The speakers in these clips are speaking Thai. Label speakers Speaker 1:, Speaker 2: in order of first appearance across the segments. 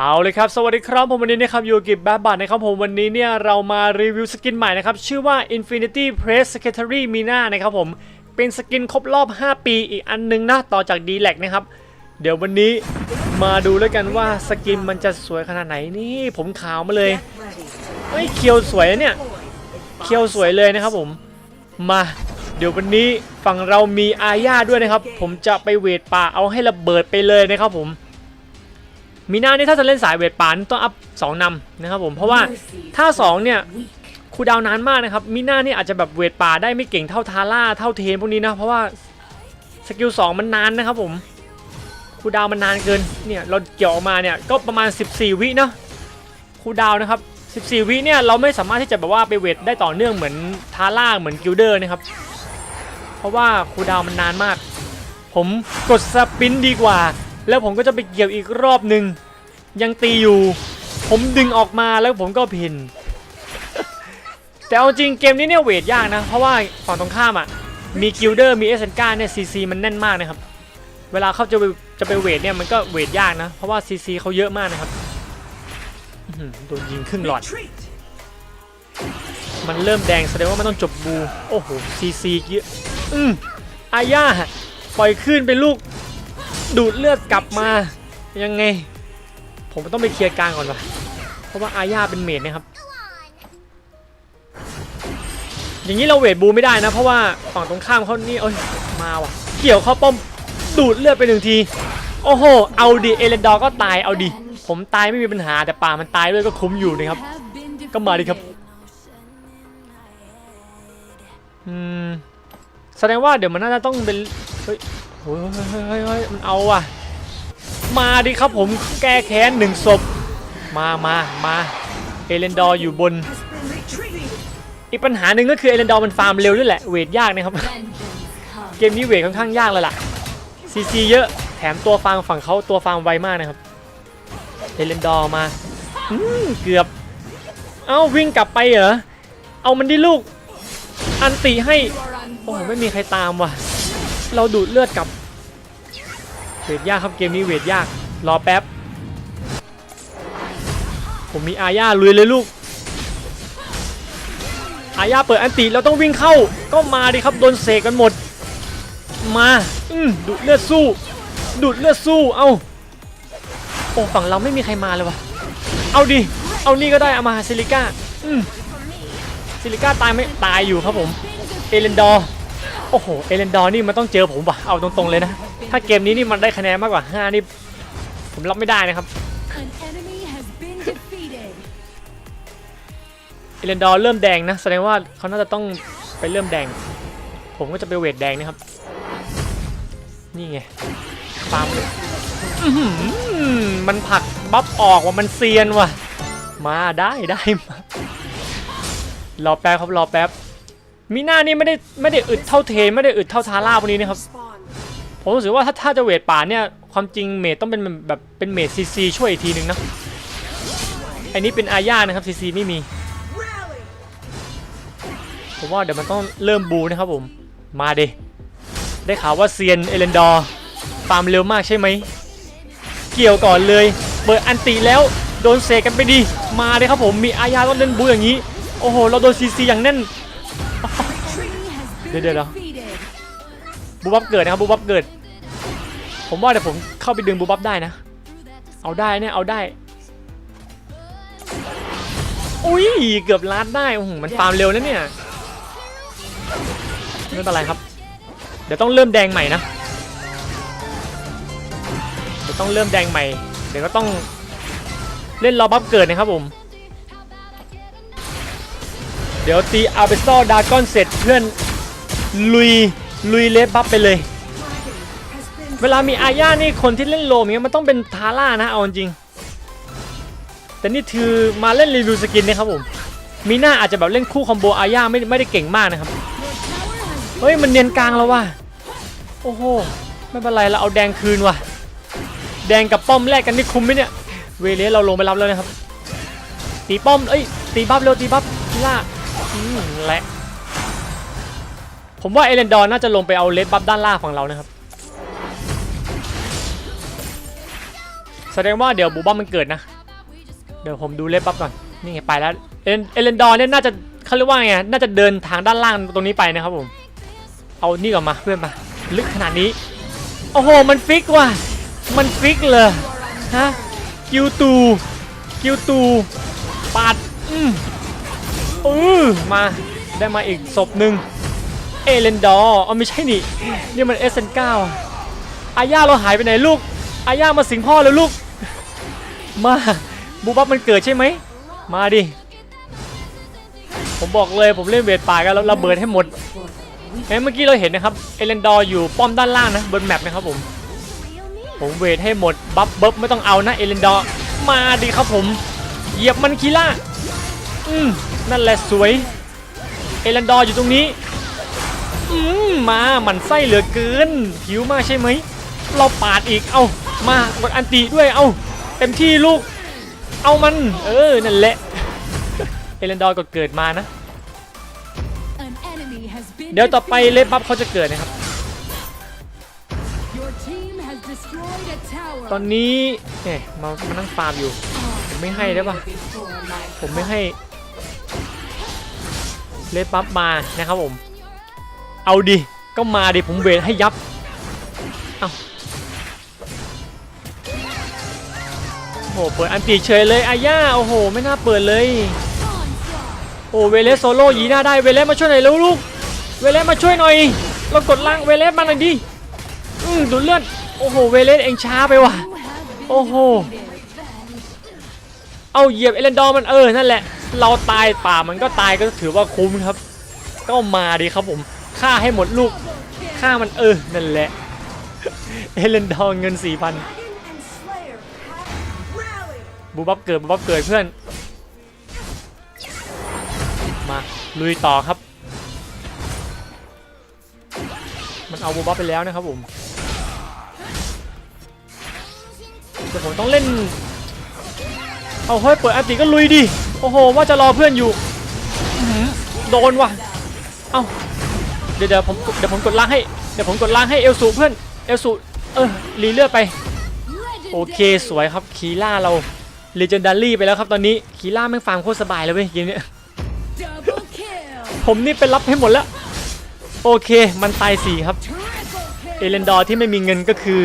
Speaker 1: เอาเลยครับ สวัสดีครับผมวันนี้นะครับอยู่กับกิบแบบบัตนะครับผมวันนี้เนี่ยเรามารีวิวสกินใหม่นะครับ ชื่อว่า Infinity Press Secretary Mina นะครับผมเป็นสกินครบรอบ 5 ปีอีกอันนึงนะ ต่อจาก d l a c นะครับ เดี๋ยววันนี้มาดูแล้วกันว่าสกินมันจะสวยขนาดไหนนี่ผมขาวมาเลยเฮ้ยเคียวสวยเนี่ยเคียวสวยเลยนะครับผมมาเดี๋ยววันนี้ฝั่งเรามีอาญาด้วยนะครับ ผมจะไปเวทป่าเอาให้ระเบิดไปเลยนะครับผม มีหน้านี่ถ้าจะเล่นสายเวทป่านต้องอัพสองนำนะครับผมเพราะว่าถ้าสองเนี่ยคูดาวนานมากนะครับมีหน้านี่อาจจะแบบเวทป่าได้ไม่เก่งเท่าทาร่าเท่าเทนพวกนี้นะเพราะว่าสกิลสองมันนานนะครับผมคูดาวมันนานเกินเนี่ยเราเกี่ยวออกมาเนี่ยก็ประมาณ 14 วิเนาะคูดาวนะครับ14 วิเนี่ยเราไม่สามารถที่จะแบบว่าไปเวทได้ต่อเนื่องเหมือนทาร่าเหมือนกิลเดอร์นะครับเพราะว่าคูดาวมันนานมาก ผมกดสปินดีกว่า แล้วผมก็จะไปเกี่ยวอีกรอบหนึ่ง ยังตีอยู่ ผมดึงออกมาแล้วผมก็พิน แต่เอาจริงเกมนี้เนี่ยเวทยากนะ เพราะว่าฝั่งตรงข้ามอะ มีกิลเดอร์มีเอสเซนกาเนี่ยซีซีมันแน่นมากนะครับ เวลาเขาจะไปจะไปเวทเนี่ยมันก็เวทยากนะ เพราะว่าซีซีเขาเยอะมากนะครับโดนยิงครึ่งหลอด มันเริ่มแดงแสดงว่ามันต้องจบบู โอ้โหซีซีเยอะ อืมอาญาปล่อยขึ้นเป็นลูกดูดเลือดกลับมายังไง ผมต้องไปเคลียร์กลางก่อนวะเพราะว่าอาญาเป็นเมดนะครับ อย่างนี้เราเวทบูไม่ได้นะ เพราะว่าฝั่งตรงข้ามเขานี่เอ้ยมาว่ะ เกี่ยวเข้าป้อมดูดเลือดไปหนึ่งที โอ้โห เอาดิเอเลนดอร์ก็ตายเอาดิ ผมตายไม่มีปัญหาแต่ป่ามันตายด้วยก็คุ้มอยู่นะครับ ก็มาดิครับอืมแสดงว่าเดี๋ยวมันน่าจะต้องเป็นเฮ้ยเฮ้ยเฮ้ยเฮ้ยเฮ้ยมันเอาว่ะ มาดิครับผมแก้แค้นหนึ่งศพ มามามาเอเลนดอร์อยู่บน อีกปัญหาหนึ่งก็คือเอเลนดอร์มันฟาร์มเร็วด้วยแหละ เวทยากนะครับ เกมนี้เวทค่อนข้างยากเลยล่ะซีซีเยอะแถมตัวฟาร์มฝั่งเขาตัวฟาร์มไวมากนะครับเอเลนดอร์มาเกือบ เอ้าวิ่งกลับไปเหรอ เอามันดิลูก อันติให้ โอ้ไม่มีใครตามว่ะ เราดูดเลือดกลับ เวทยากครับเกมนี้เวทยาก รอแป๊บ ผมมีอาญาลุยเลยลูก อาญาเปิดอันติเราต้องวิ่งเข้า ก็มาดิครับโดนเสกกันหมด มาอืมดูดเลือดสู้ ดูดเลือดสู้ เอาโอ้ฝั่งเราไม่มีใครมาเลยวะเอาดิ เอานี่ก็ได้เอามาซิลิก้าอืมซิลิก้าตายไหมตายอยู่ครับผม เอเลนดอร์ โอ้โห เอเลนดอร์นี่มันต้องเจอผมว่ะเอาตรงๆเลยนะ ถ้าเกมนี้นี่มันได้คะแนนมากกว่า 5 นี่ ผมรับไม่ได้นะครับ
Speaker 2: An enemy has been defeated.
Speaker 1: เอเลนดอร์เริ่มแดงนะ แสดงว่าเขาน่าจะต้องไปเริ่มแดง ผมก็จะไปเวทแดงนะครับ นี่ไงฟาร์มเลยอื้อหือมันผลักบัฟออกว่ามันเซียนว่ะ มาได้ได้มารอแป๊บครับรอแป๊บมีหน้านี่ไม่ได้ไม่ได้อึดเท่าเทนไม่ได้อึดเท่าทาร่าพวกนี้นะครับ ผมรู้สึกว่าถ้าถ้าจะเวทป่าเนี่ยความจริงเมดต้องเป็นแบบเป็นเมดซีซีช่วยอีกทีหนึ่งนะอันนี้เป็นอาญานะครับซีซีไม่มีผมว่าเดี๋ยวมันต้องเริ่มบูนะครับผมมาเดได้ข่าวว่าเซียนเอเลนดอร์ฟาร์มเร็วมากใช่ไหมเกี่ยวก่อนเลย เปิดอันติแล้วโดนเสกกันไปดี มาเลยครับผมมีอาญาต้องเล่นบูอย่างนี้ โอ้โห เราโดนซีซีอย่างแน่น
Speaker 2: Enemy has been
Speaker 1: Đây, đây, đâu?
Speaker 2: defeated.
Speaker 1: บูบับเกิดนะครับบูบับเกิด ผมว่าเดี๋ยวผมเข้าไปดึงบูบับได้นะ เอาได้เนี่ยเอาได้อุ้ยเกือบล้านได้โอ้โหมันฟาร์มเร็วนะเนี่ยไม่เป็นไรครับ เดี๋ยวต้องเริ่มแดงใหม่นะเดี๋ยวต้องเริ่มแดงใหม่ เดี๋ยวก็ต้องเล่นรอบัฟเกิดนะครับผม เดี๋ยวตีอาเบซอดากอนเสร็จเพื่อนลุยลุยเลฟบัฟไปเลย เวลามีอาญานี่คนที่เล่นโลมเงี้ยมันต้องเป็นทาร่านะเอาจริง แต่นี่คือมาเล่นรีวิวสกินนะครับผม มีหน้าอาจจะแบบเล่นคู่คอมโบอาญาไม่ไม่ได้เก่งมากนะครับ เฮ้ยมันเนียนกลางแล้วว่ะ โอ้โห ไม่เป็นไรเราเอาแดงคืนว่ะ แดงกับป้อมแลกกันนี่คุ้มไหมเนี่ย เวเลสเราลงไปรับแล้วนะครับ ตีป้อม เอ้ย ตีบัฟเร็วตีบัฟล่าอืมและผมว่าเอเลนดอร์น่าจะลงไปเอาเลดบัฟด้านล่างฝั่งเรานะครับ แสดงว่าเดี๋ยวบูบัมมันเกิดนะ เดี๋ยวผมดูเล็บปั๊บก่อน นี่ไงไปแล้ว เอเลนเอเลนดอร์เนี่ยน่าจะเขาเรียกว่าไง น่าจะเดินทางด้านล่างตรงนี้ไปนะครับผม เอานี่ก่อนมาเพื่อนมา ลึกขนาดนี้ โอ้โห มันฟิกว่ะ มันฟิกเลยฮะ กิวตู กิวตูปาด อืมออมา ได้มาอีกศพหนึ่งเอเลนดอร์อ๋อไม่ใช่นี่ นี่มันเอสเซนเก้าอาญาเราหายไปไหนลูกอาญามาสิงพ่อแล้วลูก มาบูบับมันเกิดใช่ไหมมาดิผมบอกเลยผมเล่นเวทป่ากันแล้วระเบิดให้หมดเอ้เมื่อกี้เราเห็นนะครับเอเลนดอร์อยู่ป้อมด้านล่างนะบนแมปนะครับผมผมเวทให้หมดบัฟเบิบไม่ต้องเอานะเอเลนดอร์มาดิครับผมเหยียบมันคีล่าอืมนั่นแหละสวยเอเลนดอร์อยู่ตรงนี้อืมมาหมันไส้เหลือเกินหิวมากใช่ไหมเราปาดอีกเอามากดอันติด้วยเอา เต็มที่ลูก เอามัน เออ นั่นแหละ เอเลนดอร์ก็เกิดมานะ เดี๋ยวต่อไปเลฟบัฟเขาจะเกิดนะครับ ตอนนี้เนี่ยมามานั่งฟาร์มอยู่ ผมไม่ให้ได้ปะผมไม่ให้ เลฟบัฟมานะครับผม เอาดิ ก็มาดิ ผมเวทให้ยับ เอา หเปิดอันตีเฉยเลยอาย่าโอ้โห ไม่น่าเปิดเลย โอ้เวเลสโซโล่ยีหน้าได้เวเลสมาช่วยหน่อยเร็วลูกเวเลสมาช่วยหน่อย เรากดล่างเวเลสมาหน่อยดิอืมดูดเลือดโอ้โหเวเลสเองช้าไปว่ะโอ้โหเอาเหยียบเอเลนดอมันเออนั่นแหละ เราตายป่ามันก็ตายก็ถือว่าคุ้มครับ ก็มาดีครับผมฆ่าให้หมดลูกฆ่ามันเออนั่นแหละเอเลนดอร์เงิน4,000
Speaker 3: and Slayer have
Speaker 1: บูบับเกิดบูบับเกิดเพื่อน มาลุยต่อครับ มันเอาบูบับไปแล้วนะครับผมแต่ผมต้องเล่น เอาเฮ้ยเปิดอัติก็ลุยดิ โอ้โห ว่าจะรอเพื่อนอยู่ โดนว่ะ เอาเดี๋ยวเดี๋ยวผมเดี๋ยวผมกดล้างให้ เดี๋ยวผมกดล้างให้เอลสูเพื่อน เอลสูเออรีเลือดไป โอเคสวยครับคีล่าเรา เลเจนดารี่ไปแล้วครับตอนนี้คีล่าแม่งฟาร์มโคตรสบายเลยเว้ยเกมเนี้ย
Speaker 2: Double kill.
Speaker 1: ผมนี่ไปรับให้หมดแล้ว โอเคมันตายสี่ครับ
Speaker 2: Triple
Speaker 1: เอ
Speaker 2: kill.
Speaker 1: เลนดอร์ที่ไม่มีเงินก็คือ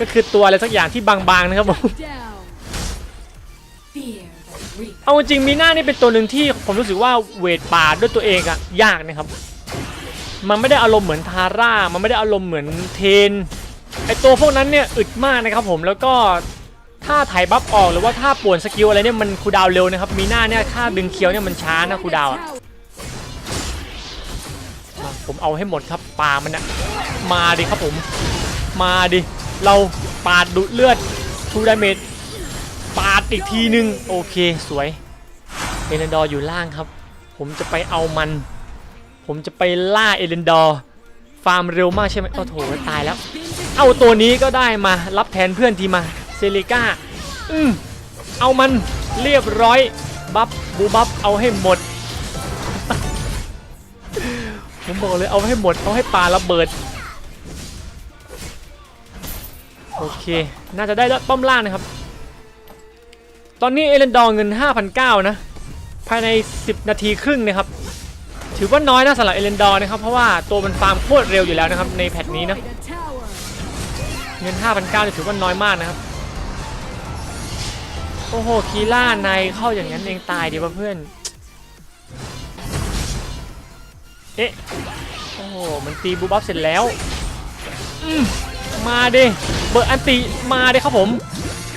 Speaker 1: ก็คือตัวอะไรสักอย่างที่บางๆนะครับผม
Speaker 2: Down. Fear the reap.
Speaker 1: เอาจริงมีหน้านี่เป็นตัวหนึ่งที่ผมรู้สึกว่าเวทป่าด้วยตัวเองอะยากนะครับ มันไม่ได้อารมณ์เหมือนทาร่า มันไม่ได้อารมณ์เหมือนเทนไอตัวพวกนั้นเนี่ยอึดมากนะครับผมแล้วก็ ถ้าถ่ายบัฟออกหรือว่าถ้าป่วนสกิลอะไรเนี่ยมันคูดาวเร็วนะครับ มีหน้าเนี่ยค่าดึงเคียวเนี่ยมันช้านะคูดาวผมเอาให้หมดครับปามันอะมาดิครับผม มาดิ เราปาดดูดเลือดทูดาเมจปาดอีกทีนึง โอเคสวยเอเลนดอร์อยู่ล่างครับ ผมจะไปเอามัน ผมจะไปล่าเอเลนดอร์ฟาร์มเร็วมากใช่ไหมโอ้โหตายแล้ว เอาตัวนี้ก็ได้มารับแทนเพื่อนทีมา ซริก้าอืมเอามันเรียบร้อย บัฟบูบัฟเอาให้หมด ผมบอกเลยเอาให้หมด เอาให้ปลาระเบิด โอเค น่าจะได้แล้วป้อมล่างนะครับ ตอนนี้เอเลนดอร์เงิน5,900นะ ภายใน 10 นาทีครึ่งนะครับ ถือว่าน้อยนะสำหรับเอเลนดอร์นะครับ เพราะว่าตัวมันฟาร์มโคตรเร็วอยู่แล้วนะครับ ในแพทนี้นะ เงิน5,900เนี่ยถือว่าน้อยมากนะครับ โอ้โห คีล่าในเข้าอย่างนั้นเองตายดีป่ะเพื่อน เอ๊ะ โอ้โห มันตีบูบัฟเสร็จแล้วมมาดิ เบอร์อันติมาดิครับผม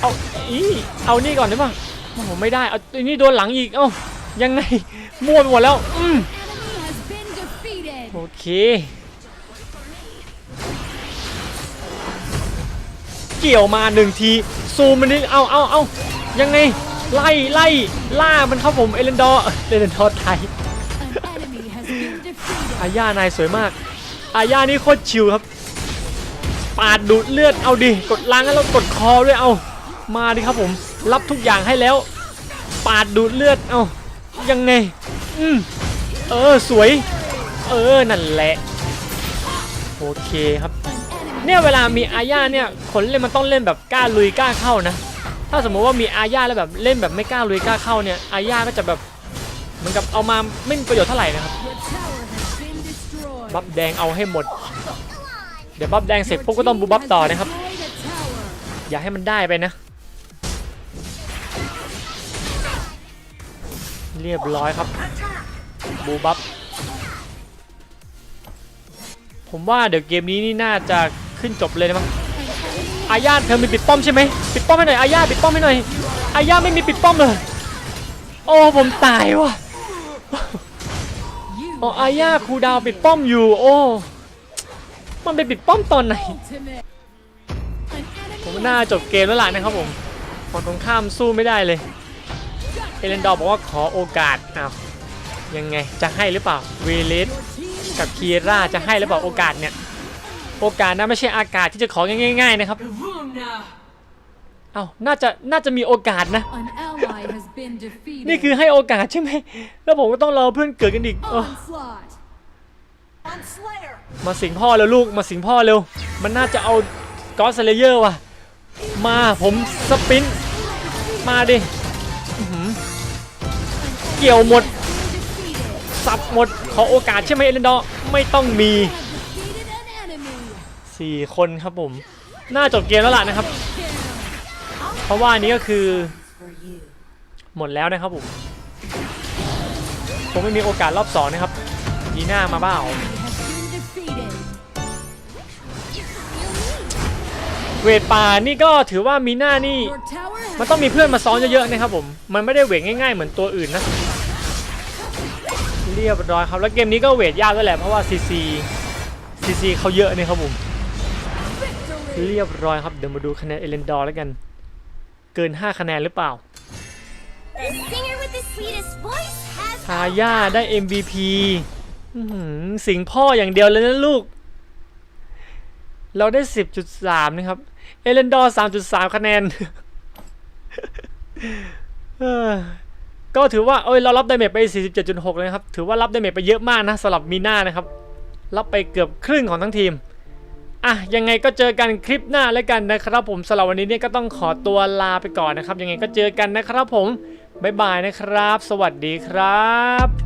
Speaker 1: เอาอีเอานี่ก่อนได้ป่ะโอ้โหไม่ได้ เอาอันนี่โดนหลังอีก เอ้า ยังไง มั่วไปหมดแล้ว อืมโอเคเกี่ยวมาหนึ่งทีซูมมันนิดเอาเอาเอา ยังไงไล่ไล่ล่ามันครับผมเอเลนดอร์เอเลนดอร์ไทยอาญานายสวยมาก อาญานี่โคตรชิวครับ ปาดดูดเลือดเอาดิกดล้างแล้วกดคอด้วยเอามาดิครับผม รับทุกอย่างให้แล้ว ปาดดูดเลือดเอายังไงอืมเออสวย เออนั่นแหละโอเคครับ เนี่ยเวลามีอาญาเนี่ยคนเล่นมันต้องเล่นแบบกล้าลุยกล้าเข้านะ ถ้าสมมติว่ามีอาญาแล้วแบบเล่นแบบไม่กล้าลุยกล้าเข้าเนี่ยอาญาก็จะแบบเหมือนกับเอามาไม่มีประโยชน์เท่าไหร่นะครับบัฟแดงเอาให้หมด เดี๋ยวบัฟแดงเสร็จปุ๊บก็ต้องบูบัฟต่อนะครับ อย่าให้มันได้ไปนะ เรียบร้อยครับ บูบัฟผมว่าเดี๋ยวเกมนี้นี่น่าจะขึ้นจบเลยนะมั้ง อาญาเธอมีปิดป้อมใช่ไหมปิดป้อมให้หน่อยอาญาปิดป้อมให้หน่อยอาญาไม่มีปิดป้อมเลยโอ้ผมตายว่ะ
Speaker 2: You
Speaker 1: อ๋อาญาครูดาวปิดป้อมอยู่โอ้มันไปปิดป้อมตอนไหน ผมน่าจบเกมแล้วล่ะนะครับผมฝั่งตรงข้ามสู้ไม่ได้เลยเอเลนดอร์บอกว่าขอโอกาสอ้าวยังไงจะให้หรือเปล่าเวเลสกับคีร่าจะให้หรือเปล่าโอกาสเนี่ย โอกาสนะไม่ใช่อากาศที่จะของ่าย ๆ นะครับ เอ้าน่าจะ น่าจะมีโอกาสนะ
Speaker 2: An ally has been defeated.
Speaker 1: นี่คือให้โอกาสใช่ไหม แล้วผมก็ต้องรอเพื่อนเกิดกันอีกโอ้
Speaker 2: onslaught.
Speaker 3: On Slayer.
Speaker 1: มาสิงพ่อแล้วลูก มาสิงพ่อเร็ว มันน่าจะเอากอสเลเยอร์ว่ะ มาผมสปรินต์มาดิอื้อหือเกี่ยวหมด
Speaker 2: Defeated.
Speaker 1: สับหมด ขอโอกาสใช่ไหมเอเลนดอร์ไม่ต้องมี
Speaker 2: Have defeated an enemy.
Speaker 1: 4คนครับผม น่าจบเกมแล้วล่ะนะครับ เพราะว่าอันนี้ก็คือ หมดแล้วนะครับผมผมไม่มีโอกาสรอบสองนะครับยีน่ามาบ้าเวทป่านี่ก็ถือว่ามีหน้านี่ มันต้องมีเพื่อนมาซ้อนเยอะๆนะครับผม มันไม่ได้เวทง่ายๆเหมือนตัวอื่นนะ เรียบร้อยครับ แล้วเกมนี้ก็เวทยากด้วยแหละเพราะว่าซีซีซีซีเขาเยอะนี่ครับผม เรียบร้อยครับ เดี๋ยวมาดูคะแนนเอเลนดอร์แล้วกัน เกิน 5 คะแนนหรือเปล่า
Speaker 4: The singer with the sweetest voice has
Speaker 1: ทายาได้ MVP อื้อหือสิงพ่ออย่างเดียวเลยนะลูก เราได้ 10.3 นะครับ เอเลนดอร์ 3.3 คะแนนเออก็ถือว่าเอ้ยเรารับดาเมจไป 47.6 เลยนะครับ ถือว่ารับดาเมจไปเยอะมากนะสำหรับมีน่านะครับ รับไปเกือบครึ่งของทั้งทีม อะยังไงก็เจอกันคลิปหน้าแล้วกันนะครับผมสำหรับวันนี้เนี่ยก็ต้องขอตัวลาไปก่อนนะครับ ยังไงก็เจอกันนะครับผมบ๊ายบายนะครับ สวัสดีครับ